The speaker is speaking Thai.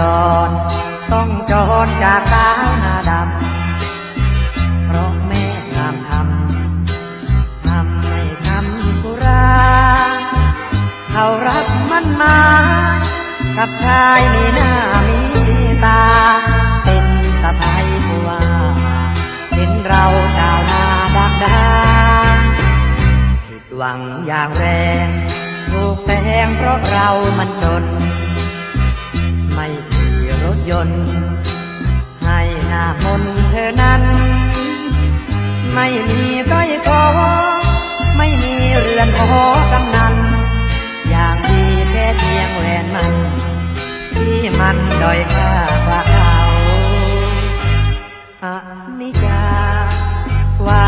อ้หนุ่มหนาดอนต้องจรจากสาวหนาดำ เพราะแม่งามทำทำให้ทำสุรา เขารักมันมา กับชายมีหน้ามีตา เป็นสะพายผัวเห็นเราชาวนาดักดาผิดหวังอย่างแรงถูกแฝงเพราะเรามันจน ไม่มีรถยนต์ ให้หน้ามนเธอนั้น ไม่มีก้อยคอไม่มีเรือนหอกำนัน อย่างดีแค่เพียงแหวนมัน ที่มันด้อยค่าว่าเขาอนิจาว่า